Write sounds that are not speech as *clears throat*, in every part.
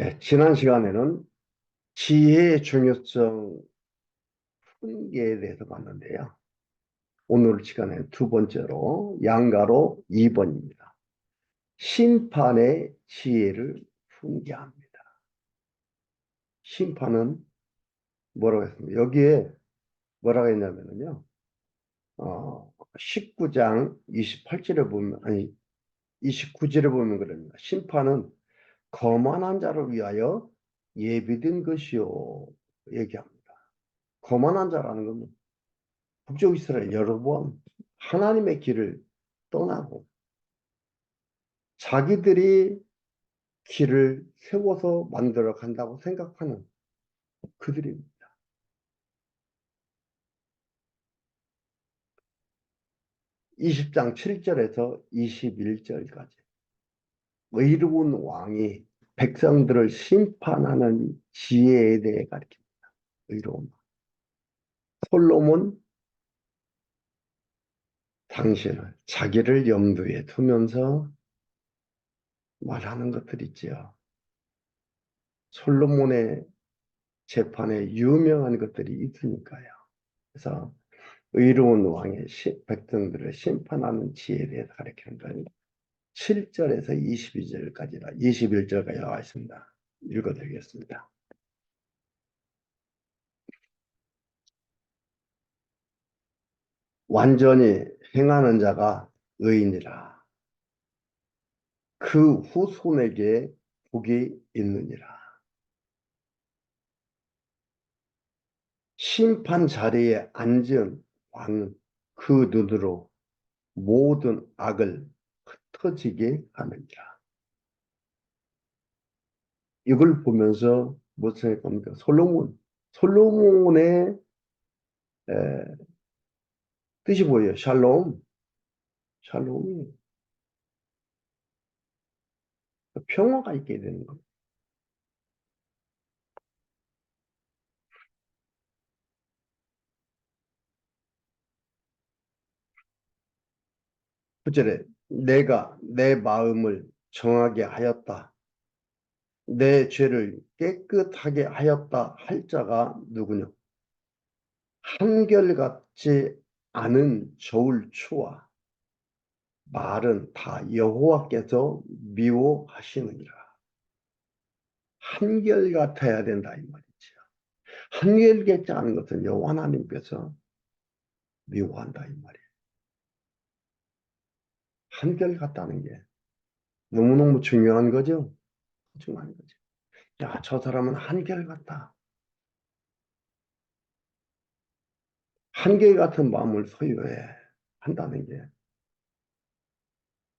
예, 지난 시간에는 지혜의 중요성 훈계에 대해서 봤는데요. 오늘 시간에 두 번째로 양가로 2번입니다. 심판의 지혜를 훈계합니다. 심판은 뭐라고 했습니까? 여기에 뭐라고 했냐면요. 어, 19장 28절에 보면, 아니, 29절에 보면 그럽니다. 심판은 거만한 자를 위하여 예비된 것이요. 얘기합니다. 거만한 자라는 건 북쪽 이스라엘 여러 번 하나님의 길을 떠나고 자기들이 길을 세워서 만들어 간다고 생각하는 그들입니다. (20장 7절에서 21절까지) 의로운 왕이 백성들을 심판하는 지혜에 대해 가르칩니다. 의로운 왕. 솔로몬 당신을 자기를 염두에 두면서 말하는 것들 있지요. 솔로몬의 재판에 유명한 것들이 있으니까요. 그래서 의로운 왕의 백성들을 심판하는 지혜에 대해서 가르치는 거예요. 7절에서 22절까지라 21절까지 나와 있습니다. 읽어드리겠습니다. 완전히 행하는 자가 의인이라. 그 후손에게 복이 있느니라. 심판 자리에 앉은 왕은 그 눈으로 모든 악을 흩어지게 하느니라. 이걸 보면서 무슨 겁니까? 솔로몬, 솔로몬의 에, 뜻이 뭐예요? 샬롬, 샬롬이 평화가 있게 되는 겁니다. 구절에 내가 내 마음을 정하게 하였다. 내 죄를 깨끗하게 하였다 할 자가 누구냐? 한결같지 않은 저울 추와 말은 다 여호와께서 미워하시느니라. 한결같아야 된다 이 말이죠. 한결같지 않은 것은 여호와 하나님께서 미워한다 이 말이에요. 한결같다는 게 너무너무 중요한 거죠. 중요한 거죠. 야, 저 사람은 한결같다. 한결같은 마음을 소유해 한다는 게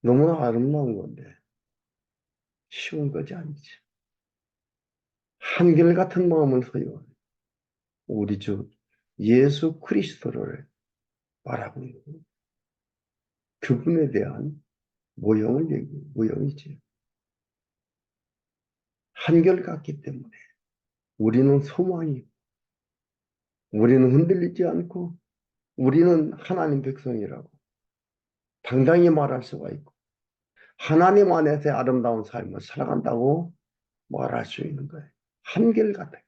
너무나 아름다운 건데 쉬운 것이 아니죠. 한결같은 마음을 소유하는 우리 주 예수 그리스도를 말하고 있는 그분에 대한 모형을 얘기, 모형이지. 한결같기 때문에 우리는 소망이, 우리는 흔들리지 않고, 우리는 하나님 백성이라고 당당히 말할 수가 있고, 하나님 안에서 아름다운 삶을 살아간다고 말할 수 있는 거예요. 한결같아.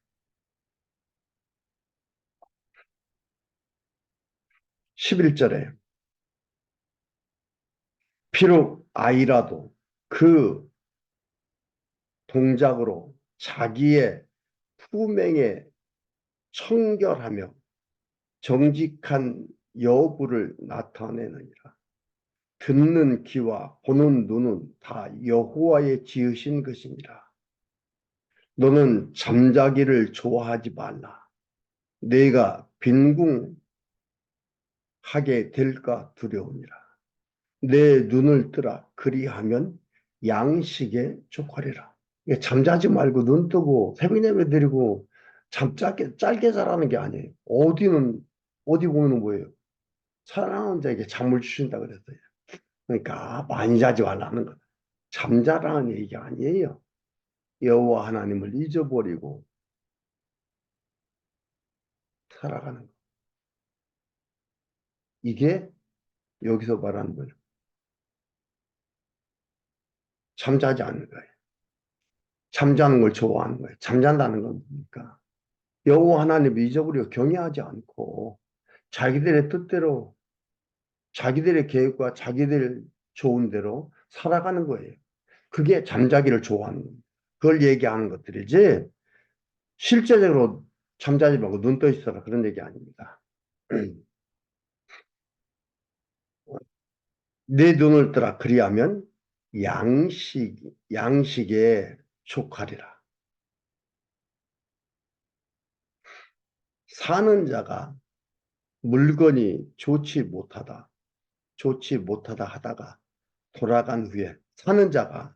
11절에 비록 아이라도 그 동작으로 자기의 후맹에 청결하며 정직한 여부를 나타내느니라. 듣는 귀와 보는 눈은 다 여호와의 지으신 것이니라. 너는 잠자기를 좋아하지 말라. 내가 빈궁하게 될까 두려우니라. 내 눈을 뜨라 그리하면 양식에 족하리라. 잠자지 말고 눈 뜨고 새벽 예배 드리고 잠 짧게, 짧게 자라는 게 아니에요. 어디는 어디 보면 뭐예요? 사랑하는 자에게 잠을 주신다 그랬어요. 그러니까 많이 자지 말라는 거. 잠자라는 얘기가 아니에요. 여호와 하나님을 잊어버리고 살아가는 거. 이게 여기서 말하는 거예요. 잠자지 않는 거예요. 잠자는 걸 좋아하는 거예요. 잠잔다는 건 뭡니까? 여호와 하나님을 잊어버리고 경외하지 않고 자기들의 뜻대로 자기들의 계획과 자기들 좋은 대로 살아가는 거예요. 그게 잠자기를 좋아하는 겁니다. 그걸 얘기하는 것들이지 실제적으로 잠자지 말고 눈 떠 있어라 그런 얘기 아닙니다. *clears throat* 내 눈을 뜨라 그리하면 양식 양식에 족하리라. 사는 자가 물건이 좋지 못하다, 좋지 못하다 하다가 돌아간 후에 사는 자가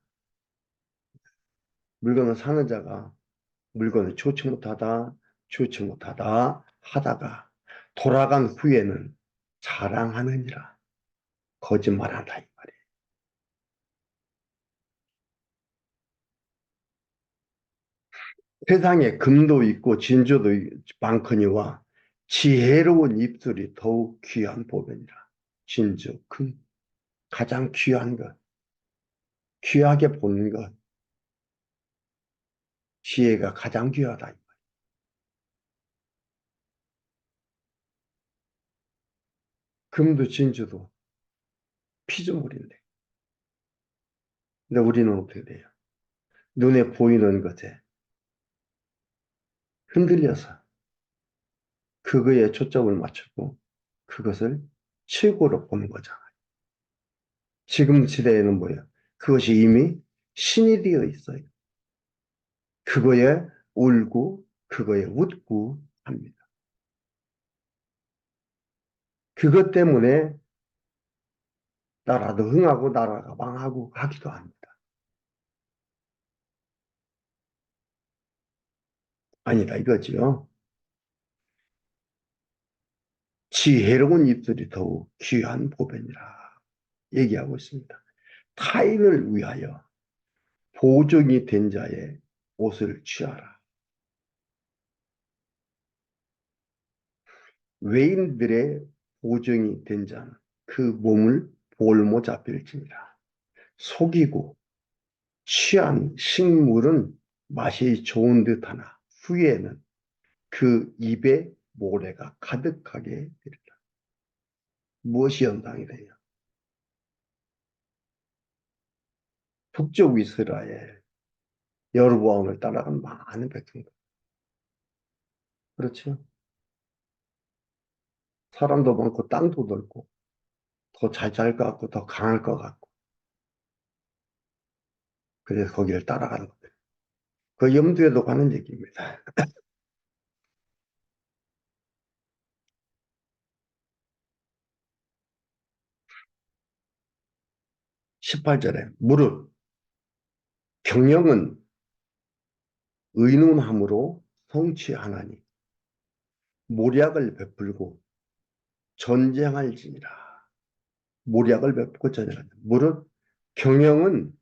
물건을 사는 자가 물건을 좋지 못하다, 좋지 못하다 하다가 돌아간 후에는 자랑하느니라. 거짓말한다 이 말이에요. 세상에 금도 있고 진주도 많거니와 지혜로운 입술이 더욱 귀한 보배니라. 진주, 금, 가장 귀한 것, 귀하게 보는 것, 지혜가 가장 귀하다. 금도 진주도 피조물인데. 근데 우리는 어떻게 돼요? 눈에 보이는 것에 흔들려서 그거에 초점을 맞추고 그것을 최고로 보는 거잖아요. 지금 시대에는 뭐예요? 그것이 이미 신이 되어 있어요. 그거에 울고 그거에 웃고 합니다. 그것 때문에 나라도 흥하고 나라가 망하고 하기도 합니다. 아니다 이거지요. 지혜로운 입술이 더욱 귀한 보배니라 얘기하고 있습니다. 타인을 위하여 보증이 된 자의 옷을 취하라. 외인들의 보증이 된 자는 그 몸을 볼모 잡힐지니라. 속이고 취한 식물은 맛이 좋은 듯하나 후에는 그 입에 모래가 가득하게 되리라. 무엇이 연상이래요? 북쪽 이스라엘 여로보암을 따라간 많은 백성들. 그렇죠? 사람도 많고 땅도 넓고 더 잘 잘 것 같고 더 강할 것 같고 그래서 거기를 따라가는 겁니다. 그 염두에도 가는 얘기입니다. 18절에 무릇 경영은 의논함으로 성취하나니 모략을 베풀고 전쟁할지니라. 모략을 베풀고 전쟁한다. 무릇 경영은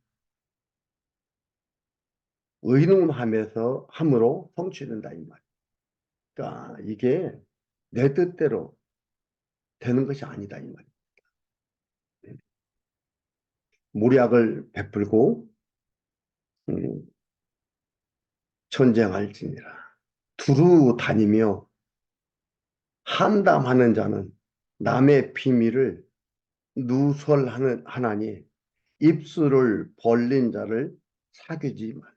의논하면서 함으로 성취된다 이 말. 그러니까 이게 내 뜻대로 되는 것이 아니다 이 말입니다. 모략을 베풀고 음, 전쟁할지니라. 두루 다니며 한담하는 자는 남의 비밀을 누설하는 하나니 입술을 벌린 자를 사귀지 말.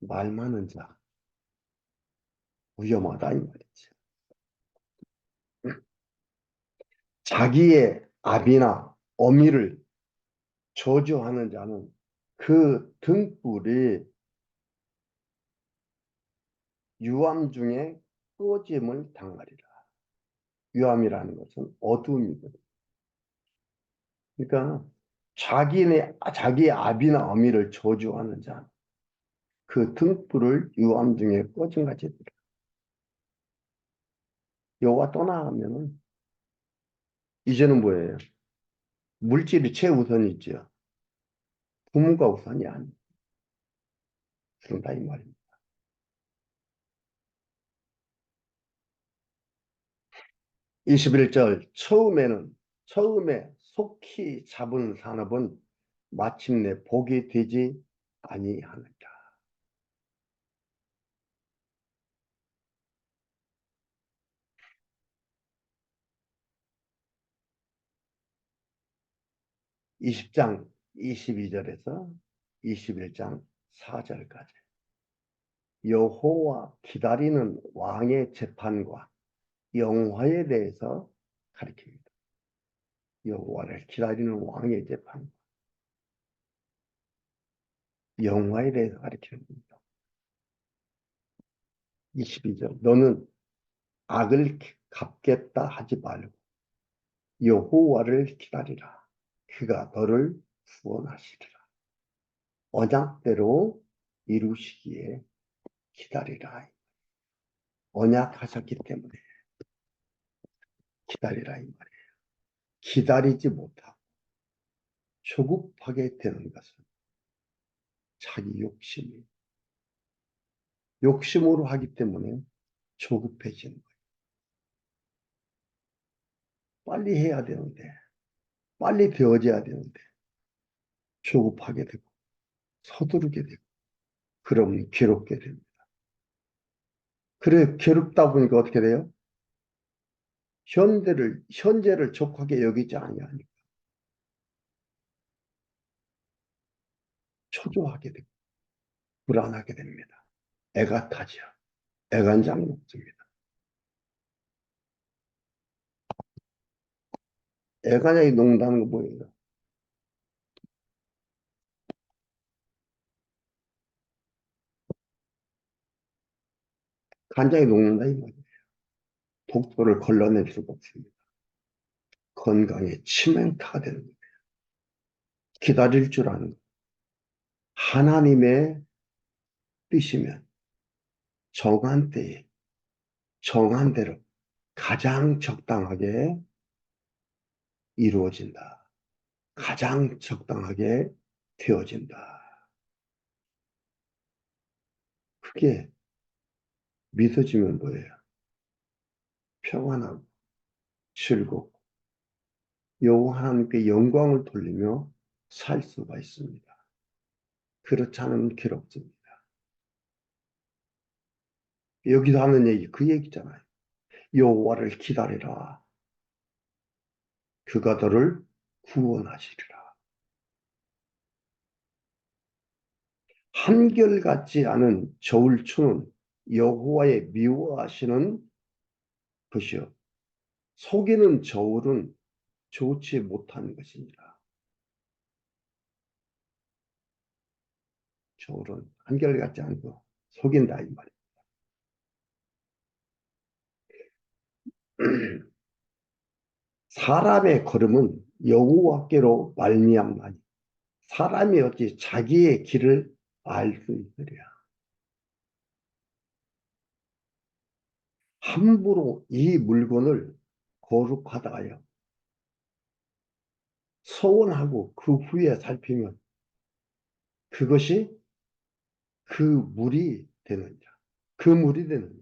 말 많은 자 위험하다 이 말이지. 자기의 아비나 어미를 저주하는 자는 그 등불이 유암 중에 꺼짐을 당하리라. 유암이라는 것은 어둠이거든. 그러니까 자기네 자기 아비나 어미를 저주하는 자, 그 등불을 유암 중에 꺼진 같이. 여호와 떠나가면은 이제는 뭐예요? 물질이 최우선이죠. 부모가 우선이 아니에요. 그런다 이 말입니다. 21절 처음에는 처음에 속히 잡은 산업은 마침내 복이 되지 아니하느니라. (20장) (22절에서) (21장) (4절까지) 여호와 기다리는 왕의 재판과 영화에 대해서 가르칩니다. 여호와를 기다리는 왕의 재판, 영화에 대해서 가르치는 겁니다. 22절 너는 악을 갚겠다 하지 말고 여호와를 기다리라. 그가 너를 구원하시리라. 언약대로 이루시기에 기다리라. 언약하셨기 때문에 기다리라 이 말이에요. 기다리지 못하고 조급하게 되는 것은 자기 욕심이 욕심으로 하기 때문에 조급해지는 거예요. 빨리 해야 되는데 빨리 되어져야 되는데 조급하게 되고 서두르게 되고 그러면 괴롭게 됩니다. 그래 괴롭다 보니까 어떻게 돼요? 현대를 현재를 족하게 여기지 아니하니까 초조하게 되고 불안하게 됩니다. 애가 타죠. 애간장이 없습니다. 애간장이 녹는다는 거 뭐예요? 간장이 녹는다 이 말이에요. 독소를 걸러낼 수가 없습니다. 건강에 치명타가 되는 거예요. 기다릴 줄 아는 하나님의 뜻이면 정한 때에 정한 대로 가장 적당하게 이루어진다. 가장 적당하게 되어진다. 그게 믿어지면 뭐예요? 평안하고 즐겁고 여호와 하나님께 영광을 돌리며 살 수가 있습니다. 그렇지 않으면 괴롭습니다. 여기서 하는 얘기 그 얘기잖아요. 여호와를 기다리라. 그가 너를 구원하시리라. 한결같지 않은 저울추는 여호와의 미워하시는 것이요. 속이는 저울은 좋지 못한 것이니라. 저울은 한결같지 않고 속인다 이 말이에요. *clears throat* *clears throat* 사람의 걸음은 여호와께로 말미암나니 사람이 어찌 자기의 길을 알 수 있으랴. 함부로 이 물건을 거룩하다 하여 소원하고 그 후에 살피면 그것이 그 물이 되느냐. 그 물이 되느냐.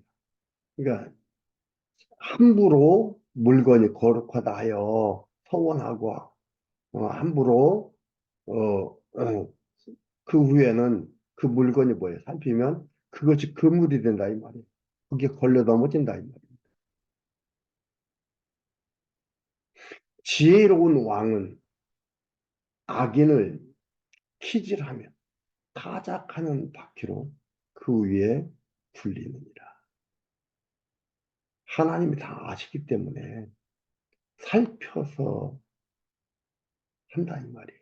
그러니까 함부로 물건이 거룩하다 하여 소원하고 어, 함부로 어, 어, 그 후에는 그 물건이 뭐예요? 살피면 그것이 그 물이 된다 이 말이에요. 그게 걸려 넘어진다 이 말입니다. 지혜로운 왕은 악인을 키질하면 타작하는 바퀴로 그 위에 굴리느니라. 하나님이 다 아시기 때문에 살펴서 한다 이 말이에요.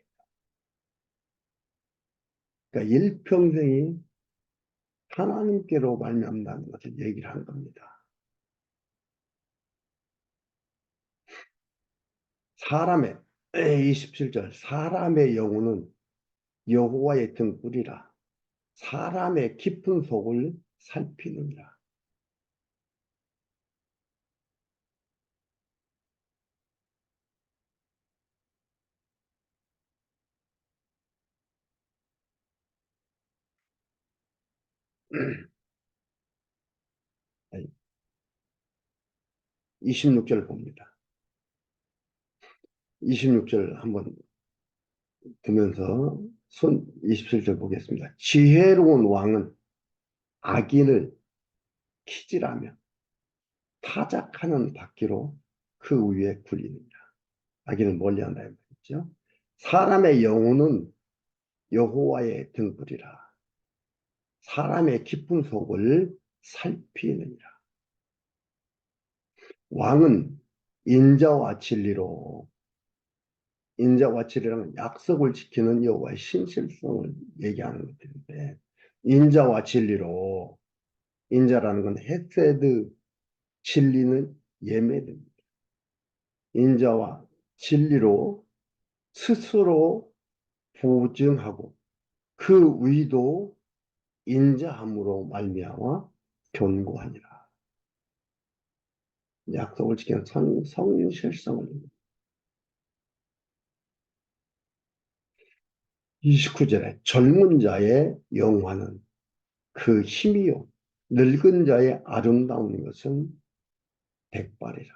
그러니까 일평생이 하나님께로 말미암다는 것을 얘기를 한 겁니다. 사람의 27절 사람의 영혼은 여호와의 등불이라 사람의 깊은 속을 살피느니라. *clears throat* (26절) 봅니다. 26절 한번 보면서 손 27절 보겠습니다. 지혜로운 왕은 악인을 키질하며 타작하는 바퀴로 그 위에 굴리느니라. 악인을 멀리한다 말이죠. 사람의 영혼은 여호와의 등불이라. 사람의 깊은 속을 살피느니라. 왕은 인자와 진리로 인자와 진리라는 약속을 지키는 여호와의 신실성을 얘기하는 것들인데 인자와 진리로 인자라는 건 헤세드 진리는 예매됩니다. 인자와 진리로 스스로 보증하고 그 의도 인자함으로 말미암아 견고하니라. 약속을 지키는 성, 성실성을 29절에 젊은 자의 영화는 그 힘이요 늙은 자의 아름다운 것은 백발이라.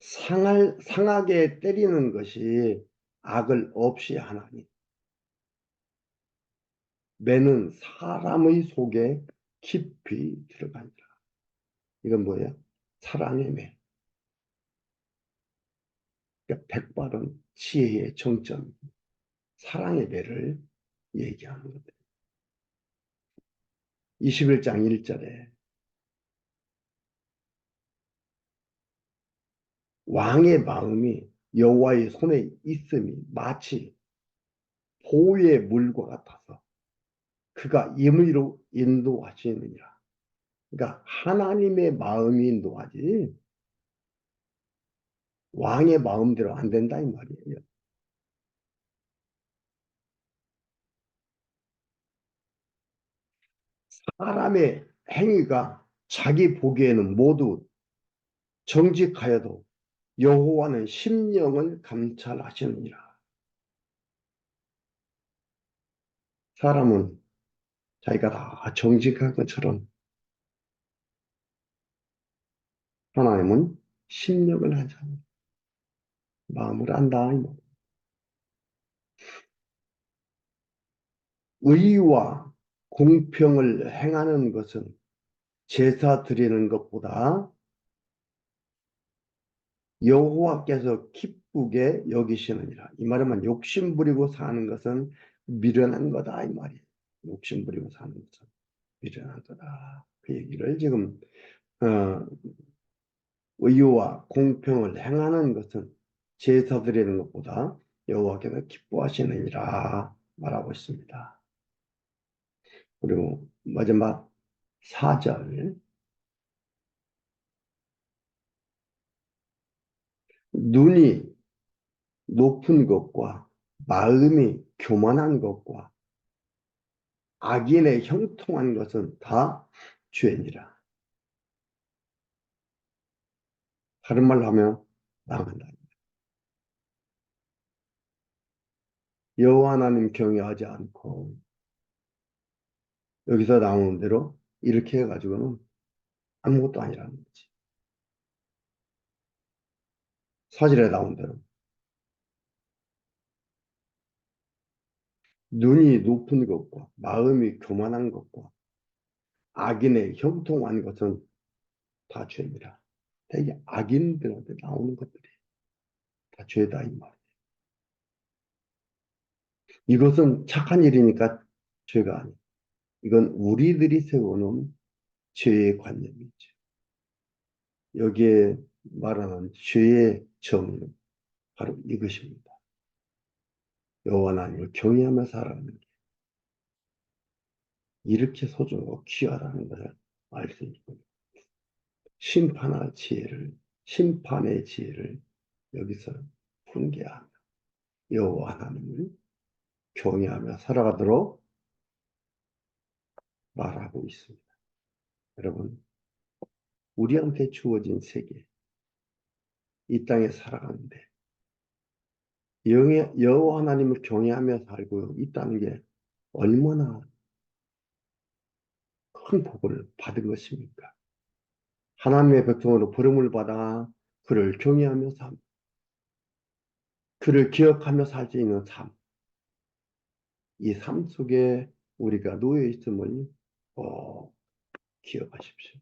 상할, 상하게 때리는 것이 악을 없이 하나니 매는 사람의 속에 깊이 들어간다. 이건 뭐예요? 사랑의 매. 그러니까 백발은 지혜의 정점, 사랑의 매를 얘기하는 거예요. 21장 1절에 왕의 마음이 여호와의 손에 있음이 마치 보의 물과 같아서 그가 임의로 인도하시느니라. 그러니까 하나님의 마음이 인도하지 왕의 마음대로 안 된다 이 말이에요. 사람의 행위가 자기 보기에는 모두 정직하여도 여호와는 심령을 감찰하시느니라. 사람은 자기가 다 정직한 것처럼 하나님은 심령을 하잖아요. 마음을 안다. 의와 공평을 행하는 것은 제사 드리는 것보다 여호와께서 기쁘게 여기시느니라. 이 말은 욕심 부리고 사는 것은 미련한 거다 이 말이에요. 욕심 부리고 사는 것은 거다. 그 얘기를 지금 어, 의와 공평을 행하는 것은 제사 드리는 것보다 여호와께서 기뻐하시느니라 말하고 있습니다. 그리고 마지막 4절 눈이 높은 것과 마음이 교만한 것과 악인의 형통한 것은 다 죄니라. 다른 말로 하면 망한다. 여호와 하나님 경외하지 않고 여기서 나오는 대로 이렇게 해가지고는 아무것도 아니라는 거지. 사실에 나온 대로. 눈이 높은 것과 마음이 교만한 것과 악인의 형통한 것은 다 죄입니다. 되게 악인들한테 나오는 것들이 다 죄다 이 말이에요. 이것은 착한 일이니까 죄가 아니에요. 이건 우리들이 세우는 죄의 관념이죠. 여기에 말하는 죄의 정의는 바로 이것입니다. 여호와 하나님을 경외하며 살아가는 게 이렇게 소중하고 귀하다는 것을 알 수 있군요. 심판의 지혜를 심판의 지혜를 여기서 훈계하며 여호와 하나님을 경외하며 살아가도록 말하고 있습니다. 여러분, 우리한테 주어진 세계, 이 땅에 살아가는데 여호와 하나님을 경외하며 살고 있다는 게 얼마나 큰 복을 받은 것입니까? 하나님의 백성으로 부름을 받아 그를 경외하며 삽니다. 그를 기억하며 살 수 있는 삶. 이 삶 속에 우리가 놓여 있음을 꼭 기억하십시오.